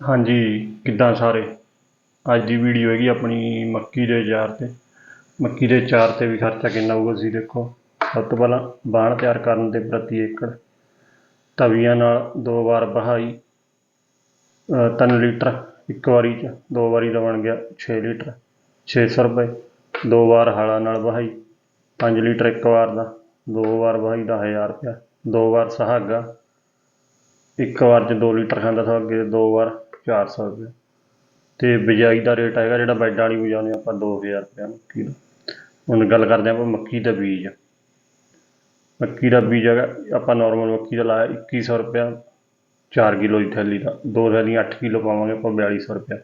ਹਾਂਜੀ ਕਿੱਦਾਂ ਸਾਰੇ? ਅੱਜ ਦੀ ਵੀਡੀਓ ਹੈਗੀ ਆਪਣੀ ਮੱਕੀ ਦੇ ਅਚਾਰ 'ਤੇ। ਮੱਕੀ ਦੇ ਅਚਾਰ 'ਤੇ ਵੀ ਖਰਚਾ ਕਿੰਨਾ ਹੋਊਗਾ ਤੁਸੀਂ ਦੇਖੋ। ਸਭ ਤੋਂ ਪਹਿਲਾਂ ਬਾਣ ਤਿਆਰ ਕਰਨ ਦੇ ਪ੍ਰਤੀ ਏਕੜ। ਤਵੀਆਂ ਨਾਲ ਦੋ ਵਾਰ ਵਹਾਈ ਅ, ਤਿੰਨ ਲੀਟਰ। ਇੱਕ ਵਾਰੀ 'ਚ ਦੋ ਵਾਰੀ ਦਾ ਬਣ ਗਿਆ 6 ਲੀਟਰ। 600 ਰੁਪਏ ਦੋ ਵਾਰ ਹਲਾਂ ਨਾਲ ਵਹਾਈ 5 ਲੀਟਰ ਇੱਕ ਵਾਰ ਦਾ। ਦੋ ਵਾਰ ਵਹਾਈ ਦਾ 1000 ਰੁਪਇਆ। ਦੋ ਵਾਰ ਸੁਹਾਗਾ। ਇੱਕ ਵਾਰ 'ਚ 2 ਲੀਟਰ ਖਾਂਦਾ ਸੁਹਾਗੇ ਦੋ ਵਾਰ 400 ਰੁਪਏ। ਤੇ ਬਿਜਾਈ ਦਾ ਰੇਟ ਹੈਗਾ ਜਿਹੜਾ ਬੈੱਡ ਵਾਲੀ ਬਜਾਉਂਦੇ ਆਪਾਂ 2000 ਰੁਪਇਆ ਮੱਕੀ ਦਾ। ਹੁਣ ਗੱਲ ਕਰਦੇ ਆਪਾਂ ਮੱਕੀ ਦਾ ਬੀਜ। ਮੱਕੀ ਦਾ ਬੀਜ ਹੈਗਾ, ਆਪਾਂ ਨਾਰਮਲ ਮੱਕੀ ਦਾ ਲਾਇਆ 2100 ਰੁਪਇਆ 4 ਕਿਲੋ ਦੀ ਥੈਲੀ ਦਾ। ਦੋ ਥੈਲੀਆਂ 8 ਕਿਲੋ ਪਾਵਾਂਗੇ ਆਪਾਂ 4200 ਰੁਪਇਆ।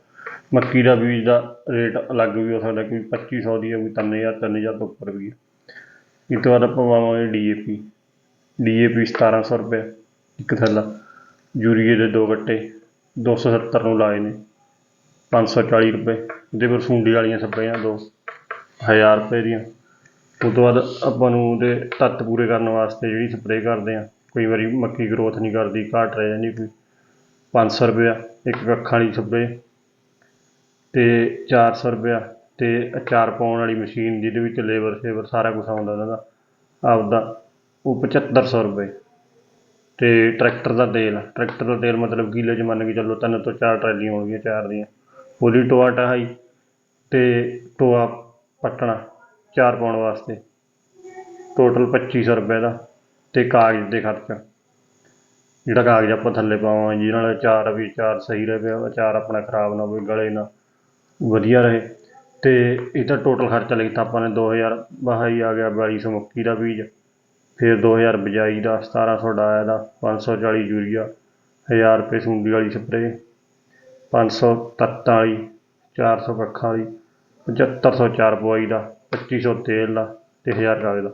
ਮੱਕੀ ਦਾ ਬੀਜ ਦਾ ਰੇਟ ਅਲੱਗ ਵੀ ਹੋ ਸਕਦਾ ਕੋਈ 2500 ਦੀ ਹੈ, ਕੋਈ 3000 3000 ਤੋਂ ਉੱਪਰ ਵੀ ਹੈ। ਇਹ ਤੋਂ ਬਾਅਦ ਆਪਾਂ ਪਾਵਾਂਗੇ ਡੀਏਪੀ ਡੀਏਪੀ 1700 ਰੁਪਏ ਇੱਕ ਥੈਲਾ। ਯੂਰੀਏ ਦੇ ਦੋ ਗੱਟੇ। 270 ਨੂੰ ਲਾਏ ਨੇ 540 ਰੁਪਏ। ਇਹਦੇ ਪਰ ਸੁੰਡੀ ਵਾਲੀਆਂ ਸਪਰੇਆਂ, ਦੋ ਹਜ਼ਾਰ ਰੁਪਏ ਦੀਆਂ। ਉਸ ਤੋਂ ਬਾਅਦ ਆਪਾਂ ਨੂੰ ਉਹਦੇ ਤੱਤ ਪੂਰੇ ਕਰਨ ਵਾਸਤੇ ਜਿਹੜੀ ਸਪਰੇਅ ਕਰਦੇ ਆ ਕਈ ਵਾਰੀ ਮੱਕੀ ਗਰੋਥ ਨਹੀਂ ਕਰਦੀ, ਘਾਟ ਰਹਿ ਜਾਂਦੀ ਕੋਈ। 500 ਰੁਪਇਆ ਇੱਕ ਕੱਖਾਂ ਵਾਲੀ ਸਪਰੇਅ। ਤੇ 400 ਰੁਪਇਆ ਤੇ ਅਚਾਰ ਪਾਉਣ ਵਾਲੀ ਮਸ਼ੀਨ ਜਿਹਦੇ ਵਿੱਚ ਲੇਬਰ ਸੇਬਰ ਸਾਰਾ ਕੁਝ ਆਉਂਦਾ ਉਹਨਾਂ ਦਾ ਆਪਦਾ, ਉਹ 7500 ਰੁਪਏ। ਅਤੇ ਟਰੈਕਟਰ ਦਾ ਤੇਲ। ਟਰੈਕਟਰ ਦਾ ਤੇਲ ਮਤਲਬ ਕਿੱਲੇ 'ਚ ਮੰਨ ਕੇ ਚੱਲੋ ਤਿੰਨ ਤੋਂ ਚਾਰ ਟਰਾਲੀਆਂ ਹੋਣਗੀਆਂ, ਚਾਰ ਦੀਆਂ। ਉਹਦੀ ਟੋਆ ਟਹਾਈ ਅਤੇ ਟੋਆ ਪੱਟਣਾ, ਚਾਰ ਪਾਉਣ ਵਾਸਤੇ। ਟੋਟਲ ਪੱਚੀ ਸੌ ਰੁਪਏ ਦਾ ਅਤੇ ਕਾਗਜ਼ ਦੇ ਖਰਚਾ। ਜਿਹੜਾ ਕਾਗਜ਼ ਆਪਾਂ ਥੱਲੇ ਪਾਵਾਂ, ਜਿਹਦੇ ਨਾਲ ਅਚਾਰ ਵੀ ਅਚਾਰ ਸਹੀ ਰਹੇ ਅਚਾਰ ਆਪਣਾ ਖਰਾਬ ਨਾ ਹੋਵੇ, ਗਲੇ ਨਾ ਵਧੀਆ ਰਹੇ। ਤੇ ਇਹਦਾ ਟੋਟਲ ਖਰਚਾ ਲਿਖਤਾ ਆਪਾਂ ਨੇ 2000 ਵਹਾਈ ਆ ਗਿਆ 4200 ਮੱਕੀ ਦਾ ਬੀਜ। ਫਿਰ ਦੋ ਹਜ਼ਾਰ ਬਿਜਾਈ ਦਾ 1700 ਡਾਇਆ ਦਾ 540 ਯੂਰੀਆ, ਹਜ਼ਾਰ ਰੁਪਏ ਸੁੰਡੀ ਵਾਲੀ ਸਪਰੇਅ, ਪੰਜ ਸੌ ਤੱਤ ਵਾਲੀ, ਚਾਰ ਸੌ ਕੱਖਾਂ ਵਾਲੀ 7500 ਚਾਰ ਪਵਾਈ ਦਾ, ਪੱਚੀ ਸੌ ਤੇਲ ਦਾ ਤੇ ਹਜ਼ਾਰ ਕਾਗਜ਼ ਦਾ।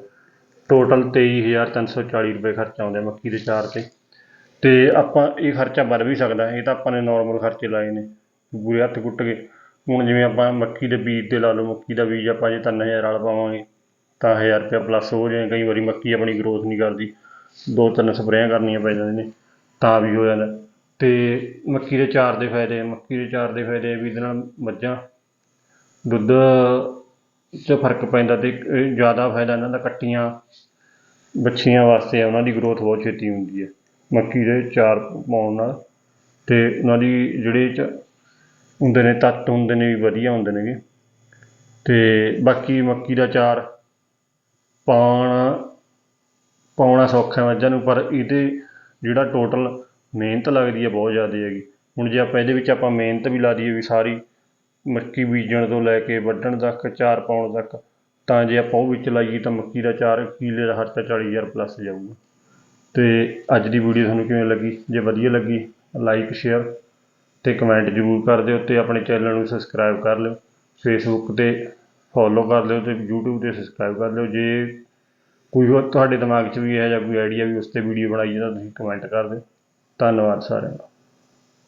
ਟੋਟਲ 23340 ਰੁਪਏ ਖਰਚਾ ਆਉਂਦਾ ਮੱਕੀ ਦੇ ਚਾਰ ਤੇ। ਤੇ ਆਪਾਂ ਇਹ ਖਰਚਾ ਵੱਧ ਵੀ ਸਕਦਾ, ਇਹ ਤਾਂ ਆਪਾਂ ਨੇ ਨਾਰਮਲ ਖਰਚੇ ਲਾਏ ਨੇ, ਪੂਰੇ ਹੱਥ ਕੁੱਟ ਕੇ। ਹੁਣ ਜਿਵੇਂ ਆਪਾਂ ਮੱਕੀ ਦੇ ਬੀਜ ਤੇ ਲਾ ਲਓ, ਮੱਕੀ ਦਾ ਬੀਜ ਆਪਾਂ ਜੇ 3000 ਵਾਲਾ ਪਾਵਾਂਗੇ ਤਾਂ 1000 ਰੁਪਇਆ ਪਲੱਸ ਹੋ ਜਾਏ, ਕਈ ਵਾਰੀ ਮੱਕੀ ਆਪਣੀ ਗਰੋਥ ਨਹੀਂ ਕਰਦੀ। ਦੋ ਤਿੰਨ ਸਪਰੇਆਂ ਕਰਨੀਆਂ ਪੈ ਜਾਂਦੀਆਂ ਨੇ, ਤਾਂ ਵੀ ਹੋ ਜਾਂਦਾ। ਤੇ ਮੱਕੀ ਦੇ ਚਾਰ ਦੇ ਫਾਇਦੇ, ਮੱਕੀ ਦੇ ਚਾਰ ਦੇ ਫਾਇਦੇ ਵੀ ਇਹਦੇ ਨਾਲ ਮੱਝਾਂ, ਦੁੱਧ 'ਚ ਫ਼ਰਕ ਪੈਂਦਾ ਤੇ ਜ਼ਿਆਦਾ ਫਾਇਦਾ ਇਹਨਾਂ ਦਾ ਕੱਟੀਆਂ, ਬੱਛੀਆਂ ਵਾਸਤੇ ਉਹਨਾਂ ਦੀ ਗਰੋਥ ਬਹੁਤ ਛੇਤੀ ਹੁੰਦੀ ਹੈ। ਮੱਕੀ ਦੇ ਚਾਰ ਪਾਉਣ ਨਾਲ ਤੇ ਉਹਨਾਂ ਦੀ ਜਿਹੜੇ 'ਚ ਹੁੰਦੇ ਨੇ, ਤੱਤ ਹੁੰਦੇ ਨੇ, ਵੀ ਵਧੀਆ ਹੁੰਦੇ ਨੇਗੇ। ਤੇ ਬਾਕੀ ਮੱਕੀ ਦਾ ਚਾਰ ਪਾਉਣਾ ਪਾਉਣਾ ਸੌਖਾ ਮੱਝਾਂ ਨੂੰ ਪਰ ਇਹਦੇ ਜਿਹੜਾ ਟੋਟਲ ਮਿਹਨਤ ਲੱਗਦੀ ਹੈ ਬਹੁਤ ਜ਼ਿਆਦਾ ਹੈਗੀ। ਹੁਣ ਜੇ ਆਪਾਂ ਇਹਦੇ ਵਿੱਚ ਆਪਾਂ ਮਿਹਨਤ ਵੀ ਲਾ ਦਈਏ ਵੀ ਸਾਰੀ ਮੱਕੀ ਬੀਜਣ ਤੋਂ ਲੈ ਕੇ ਵੱਢਣ ਤੱਕ ਚਾਰ ਪਾਉਣ ਤੱਕ, ਤਾਂ ਜੇ ਆਪਾਂ ਉਹ ਵਿੱਚ ਲਾਈਏ ਤਾਂ ਮੱਕੀ ਦਾ ਚਾਰ ਕਿੱਲੇ ਦਾ ਖਰਚਾ 40000 ਪਲੱਸ ਜਾਊਗਾ। ਤੇ ਅੱਜ ਦੀ ਵੀਡੀਓ ਤੁਹਾਨੂੰ ਕਿਵੇਂ ਲੱਗੀ? ਜੇ ਵਧੀਆ ਲੱਗੀ ਲਾਈਕ ਸ਼ੇਅਰ ਤੇ ਕਮੈਂਟ ਜ਼ਰੂਰ ਕਰ ਦਿਓ ਤੇ ਆਪਣੇ ਚੈਨਲ ਨੂੰ ਸਬਸਕ੍ਰਾਈਬ ਕਰ ਲਿਓ। ਫੇਸਬੁੱਕ ਤੇ ਫੋਲੋ ਕਰ ਲਿਓ ਤੇ YouTube ਤੇ ਸਬਸਕ੍ਰਾਈਬ ਕਰ ਲਿਓ। ਜੇ ਕੋਈ ਹੋਰ ਤੁਹਾਡੇ ਦਿਮਾਗ 'ਚ ਵੀ ਇਹੋ ਜਿਹਾ ਕੋਈ ਆਈਡੀਆ ਵੀ ਉਸ ਤੇ ਵੀਡੀਓ ਬਣਾਈਏ ਤਾਂ ਤੁਸੀਂ ਕਮੈਂਟ ਕਰ ਦਿਓ। ਧੰਨਵਾਦ ਸਾਰਿਆਂ ਦਾ।